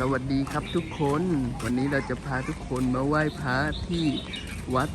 สวัสดีครับทุกคน วันนี้เราจะพาทุกคนมาไหว้พระที่วัด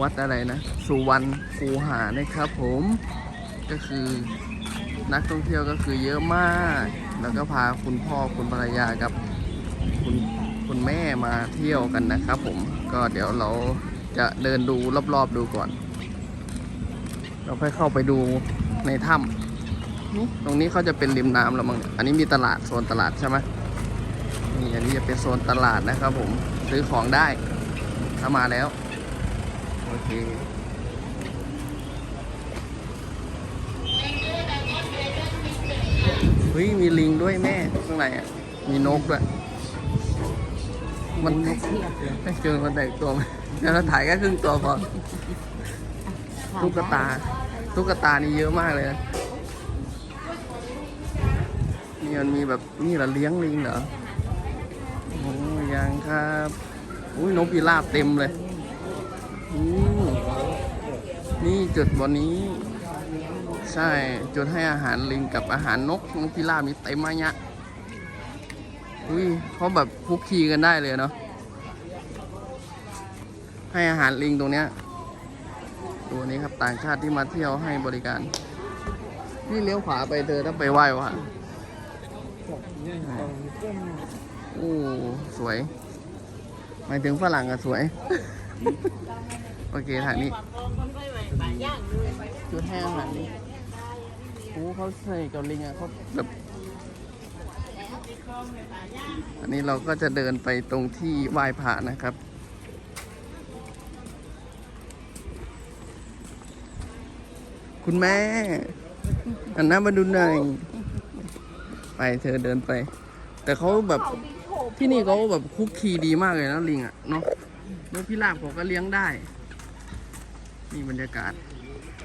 วัดอะไรนะ สุวรรณคูหานะครับผมก็คือนักท่องเที่ยวก็คือเยอะมาก แล้วก็พาคุณพ่อคุณภรรยากับคุณคุณแม่มาเที่ยวกันนะครับผมก็เดี๋ยวเราจะเดินดูรอบๆดูก่อน เราค่อยเข้าไปดูในถ้ำตรงนี้เขาจะเป็นริมน้ำแล้วมั้งอันนี้มีตลาดโซนตลาดใช่ไหม นี่อันนี้จะเป็นโซนตลาดนะครับผมซื้อของได้ถ้ามาแล้ว โอเคเฮ้ยมีลิงด้วยแม่ข้างในอะมีนกด้วยมันนกเจอมันแต่งตัวมาแล้วเราถ่ายแค่ครึ่งตัวพอตุ๊กตาตุ๊กตานี่เยอะมากเลยนะนี่มันมีแบบนี่เหรอเลี้ยงลิงเหรอ อ้ยังครับอุ้ยนกพิราบเต็มเลยนี่จุดบนนี้ ใช่จุดให้อาหารลิงกับอาหารนกนกพิราบมีเต็มมาเนี่ยอุ้ยเขาแบบคุกคีกันได้เลยเนาะให้อาหารลิงตรงเนี้ยตัวนี้ครับต่างชาติที่มาเที่ยวให้บริการนี่เลี้ยวขวาไปเธอถ้าไปไหว้วะ โอ้สวยหมายถึงฝรั่งอะสวย โอเคทางนี้ชุดแห้งอาหารนี้โอ้เขาใส่กับลิงอะเขาแบบอันนี้เราก็จะเดินไปตรงที่ไหว้พระนะครับคุณแม่อันน้ามาดูหน่อย ไปเธอเดินไป แต่เขาแบบ ที่นี่เขาแบบคุกคีดีมากเลยนะลิงอะเนาะนกพิราบเขาก็เลี้ยงได้นี่บรรยากาศ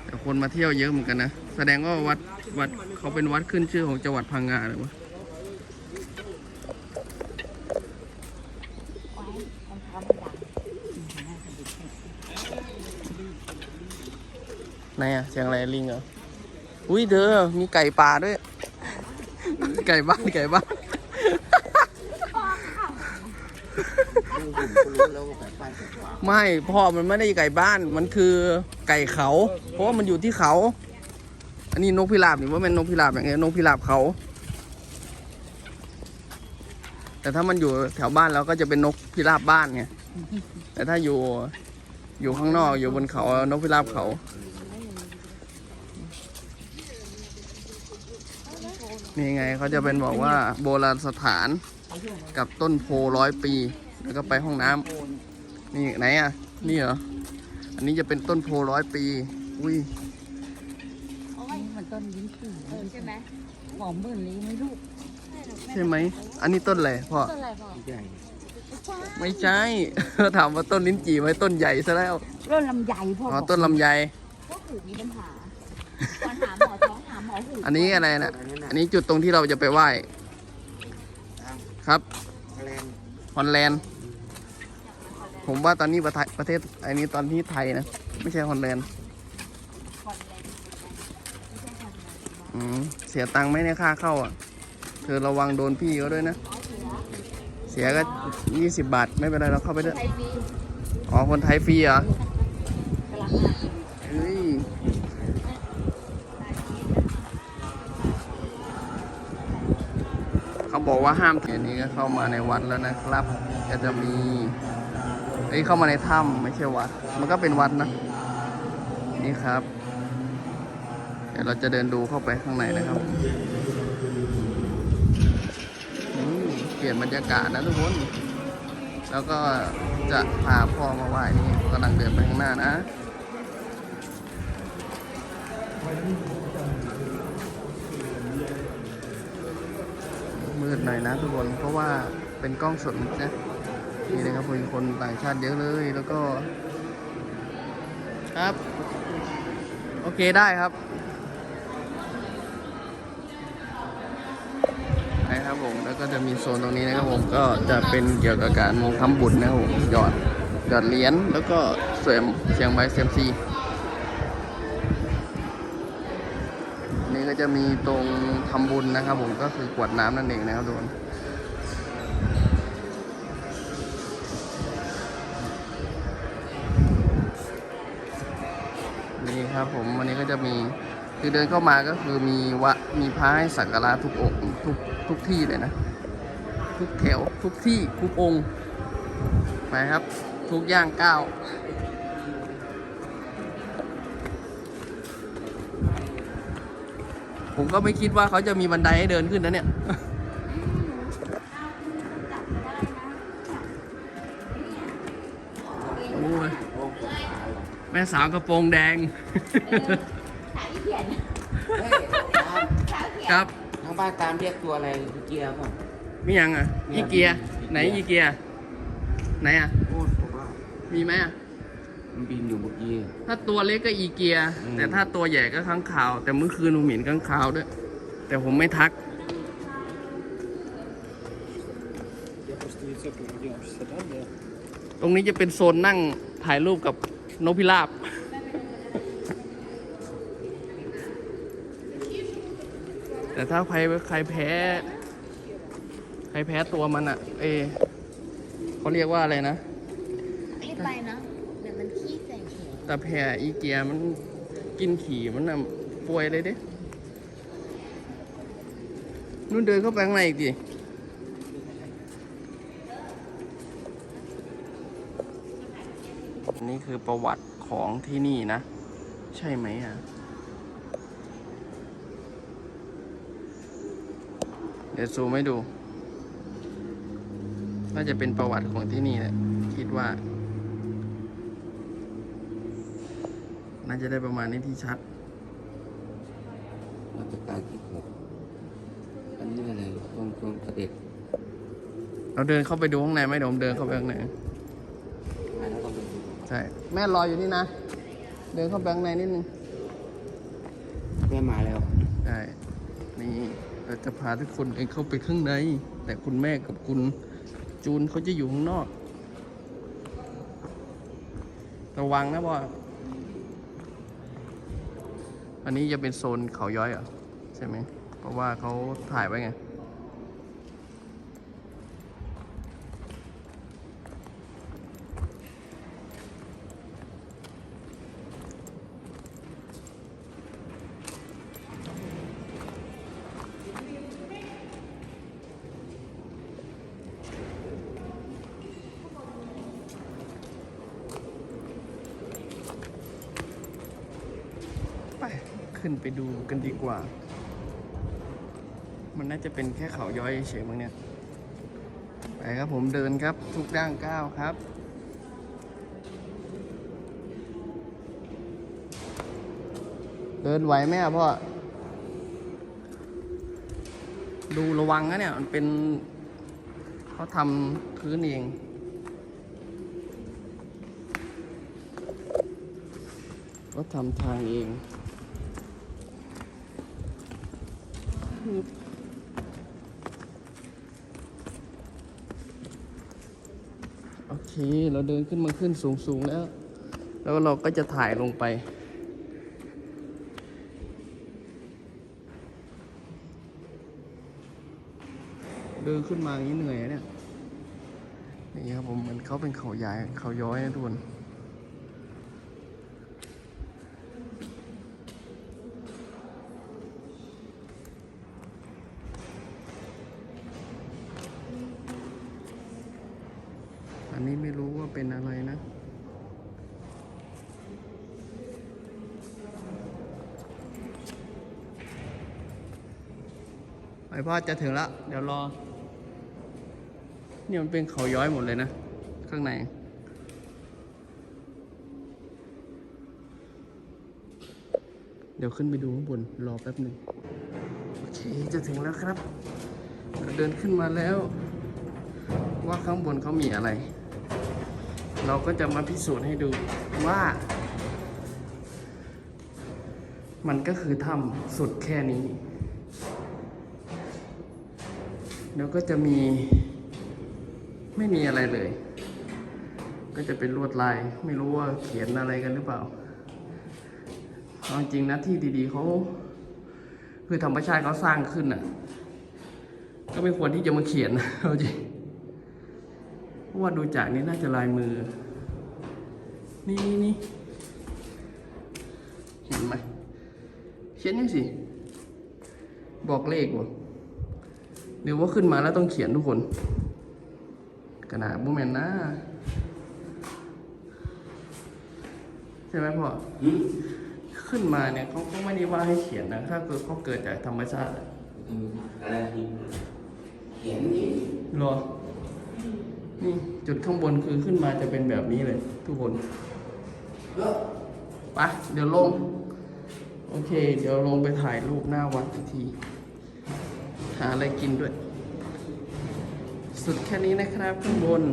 แต่คนมาเที่ยวเยอะเหมือนกันนะ แสดงว่าวัดวัดเขาเป็นวัดขึ้นชื่อของจังหวัดพังงาเลยวะไหนอะเสียงอะไรลิงเหรอ อุ้ยเธอมีไก่ป่าด้วย ไก่บ้านไก่บ้าน ไม่พ่อมันไม่ได้ไก่บ้านมันคือไก่เขา เพราะว่ามันอยู่ที่เขา อันนี้นกพิราบนี่ว่าเป็นนกพิราบอย่างเงี้ยนกพิราบเขา แต่ถ้ามันอยู่แถวบ้านเราก็จะเป็นนกพิราบบ้านไงแต่ถ้าอยู่อยู่ข้างนอกอยู่บนเขานกพิราบเขานี่ไงเขาจะเป็นบอกว่าโบราณสถาน กับต้นโพร้อยปี แล้วก็ไปห้องน้ำนี่ไหนอะ นี่เหรอ อันนี้จะเป็นต้นโพร้อยปี อุ้ยนี่มันต้นลิ้นปี่ใช่ไหมหอมหมื่นลี้ไม่รู้ใช่ไหม อันนี้ต้นอะไรพ่อ ต้นอะไรพ่อไม่ใช่ ถามว่าต้นลิ้นจี่ไหมต้นใหญ่ซะแล้ว ต้นลำไยพ่ออ๋อ ต้นลำไย พวกหูมีปัญหาตอนหาหมอท้องหาหมอหูอันนี้อะไรนะอันนี้จุดตรงที่เราจะไปไหว้ ครับฮอลแลนด์ผมว่าตอนนี้ประเทศประเทศอันนี้ตอนที่ไทยนะ ไม่ใช่ฮอลแลนด์อืมเสียตังค์ไหมในค่าเข้าอะ เธอระวังโดนพี่เขาด้วยนะ เสียก็ยี่สิบบาท ไม่เป็นไรเราเข้าไปด้วยไทยฟรีอ๋อคนไทยฟรีเหรอ ว่าห้ามถือนี้ก็เข้ามาในวัดแล้วนะครับ ก็จะมีเอ้เข้ามาในถ้ำไม่ใช่วัด มันก็เป็นวัดนะ นี่ครับ เดี๋ยวเราจะเดินดูเข้าไปข้างในนะครับเปลี่ยนบรรยากาศนะทุกคน แล้วก็จะพาพ่อมาไหว้นี่กำลังเดินไปข้างหน้านะ มืดหน่อยนะทุกคน เพราะว่าเป็นกล้องสดนะนี่นะครับมีคนต่างชาติเยอะเลยแล้วก็ ครับ โอเคได้ครับนะครับผมแล้วก็จะมีโซนตรงนี้นะครับผมก็จะเป็นเกี่ยวกับการทำบุญนะครับผมหยอดหยอดเหรียญแล้วก็เสียงเสียงไม้เซยมซีี้ก็จะมีตรงทำบุญนะครับ ผมก็คือกวดน้ำนั่นเองนะครับทุกคนนี่ครับผมวันนี้ก็จะมีคือเดินเข้ามาก็คือมีวะมีพระให้สักการะทุกอกทุกทุกที่เลยนะ ทุกแถวทุกที่ทุกองไปครับ ทุกย่างก้าว ผมก็ไม่คิดว่าเขาจะมีบันไดให้เดินขึ้นนะเนี่ย โอ้ยแม่สาวกระโปรงแดง สายเขียนเฮ้ยตามสายเขียนครับทางบ้านตามเรียกตัวอะไรเกียร์ป่ะมียังอะมีอีอะเกียมีไหนอีอีเกีเกียยไหนอะ โอ้ผมว่ามีไหมอะ มันบินอยู่เมื่อกี้ ถ้าตัวเล็กก็อีเกีย อืม แต่ถ้าตัวใหญ่ก็ข้างขาว แต่เมื่อคืนผมเห็นข้างขาวด้วย แต่ผมไม่ทัก Я просто яйцо переоденешься, да, да? ตรงนี้จะเป็นโซนนั่งถ่ายรูปกับนกพิราบ แต่ถ้าใครใครแพ้ ใครแพ้ตัวมันอ่ะ เอเขาเรียกว่าอะไรนะ รีบไปนะ แต่แพ้อีเกียมันกินขี่มันน่ะป่วยเลยเด้นู่นเดินเข้าไปข้างในอีกดินี่คือประวัติของที่นี่นะ ใช่ไหมอะ เดี๋ยวซูมให้ดู น่าจะเป็นประวัติของที่นี่แหละ คิดว่า น่าจะได้ประมาณนี้ที่ชัดมาตรการที่หกอันนี้อะไรตรงตรงเสด็จเราเดินเข้าไปดูข้างในไหมเดี๋ยวผมเดินเข้าไปข้างในอันนั้นต้องไปดูใช่แม่รออยู่นี่นะ เดินเข้าไปข้างในนิดนึงแม่มาแล้วใช่นี่เราจะพาทุกคนเองเข้าไปข้างใน แต่คุณแม่กับคุณจูนเขาจะอยู่ข้างนอก ระวังนะพ่อ อันนี้จะเป็นโซนเขาย้อยเหรอใช่ไหมเพราะว่าเขาถ่ายไว้ไง ไป ขึ้นไปดูกันดีกว่า มันน่าจะเป็นแค่เขาย้อยเฉยๆมั้งเนี่ย ไปครับผมเดินครับทุกด้านก้าวครับ เดินไหวไหมพ่อ ดูระวังนะเนี่ย มันเป็นเขาทำพื้นเองก็ทำทางเอง โอเค เราเดินขึ้นมาขึ้นสูงสูงๆแล้ว แล้วเราก็จะถ่ายลงไป เดินขึ้นมาอย่างนี้เหนื่อยเนี่ย นี่ครับผมเหมือนเขาเป็นเขาใหญ่เขาย้อยนะทุกคนนี้ไม่รู้ ว่าเป็นอะไรนะไอพ่อจะถึงแล้ว เดี๋ยวรอ นี่มันเป็นเขาย้อยหมดเลยนะ ข้างในเดี๋ยวขึ้นไปดูข้างบน รอแป๊บหนึ่งโอเค จะถึงแล้วครับ เดินขึ้นมาแล้ว ว่าข้างบนเขามีอะไร เราก็จะมาพิสูจน์ให้ดูว่า มันก็คือถ้ำสุดแค่นี้ แล้วก็จะมีไม่มีอะไรเลย ก็จะเป็นลวดลายไม่รู้ว่าเขียนอะไรกันหรือเปล่าเอาจริงนะที่ดีๆเขาคือธรรมชาติเขาสร้างขึ้นอะ ก็ไม่ควรที่จะมาเขียนเอาจริง ราะว่าดูจากนี้น่าจะลายมือ นี่นี่นี่เห็นไหมเขียนยังสิ บอกเลขวะหรือว่าขึ้นมาแล้วต้องเขียนทุกคน กระดาษบุแมนนะใช่ไหมพ่อหืมขึ้นมาเนี่ยเขาก็ไม่ได้ว่าให้เขียนนะถ้าเกิดเขาเกิดจากธรรมชาติอะอะไรเขียนนี่รอ นี่จุดข้างบนคือขึ้นมาจะเป็นแบบนี้เลย ทุกคนเออไปเดี๋ยวลง โอเค เดี๋ยวลงไปถ่ายรูปหน้าวัดอีกที หาอะไรกินด้วย สุดแค่นี้นะครับข้างบน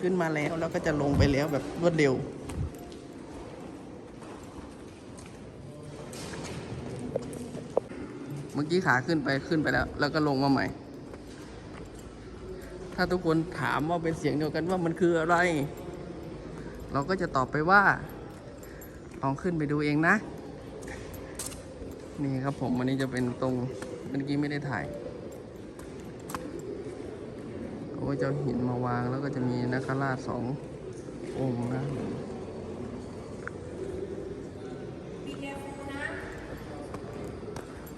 ขึ้นมาแล้วแล้วก็จะลงไปแล้วแบบรวดเร็ว เมื่อกี้ขาขึ้นไปขึ้นไปแล้ว แล้วก็ลงมาใหม่ ถ้าทุกคนถามว่าเป็นเสียงเดียวกันว่ามันคืออะไร เราก็จะตอบไปว่า ลองขึ้นไปดูเองนะ นี่ครับผมวันนี้จะเป็นตรงเมื่อกี้ไม่ได้ถ่ายเขาก็จะเหินมาวางแล้วก็จะมีนักราชสององค์นะ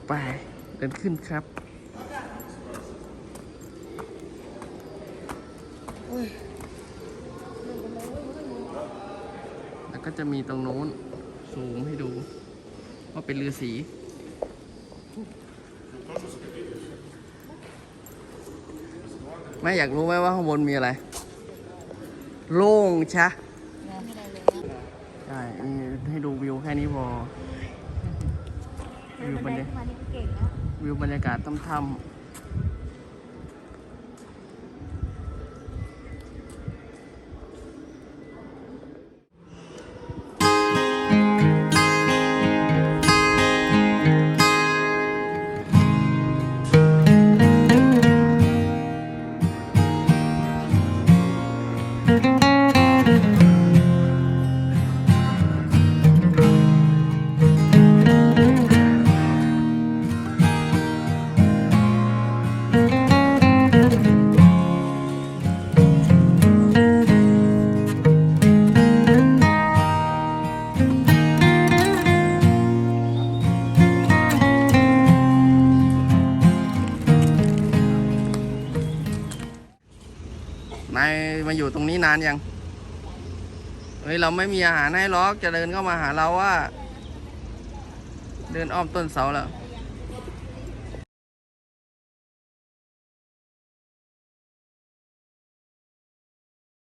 ไป เดินขึ้นครับแล้วก็จะมีตรงโน้นซูมให้ดู ว่าเป็นเรือสีไม่อยากรู้ไหมว่าข้างบนมีอะไร โล่งชะใช่ให้ดูวิวแค่นี้พอ วิวบรรยากาศวิวบรรยากาศถ้ำนายมาอยู่ตรงนี้นานยัง เฮ้ย เราไม่มีอาหารให้หรอกจะเดินเข้ามาหาเราว่า เดินอ้อมต้นเสาแล้ว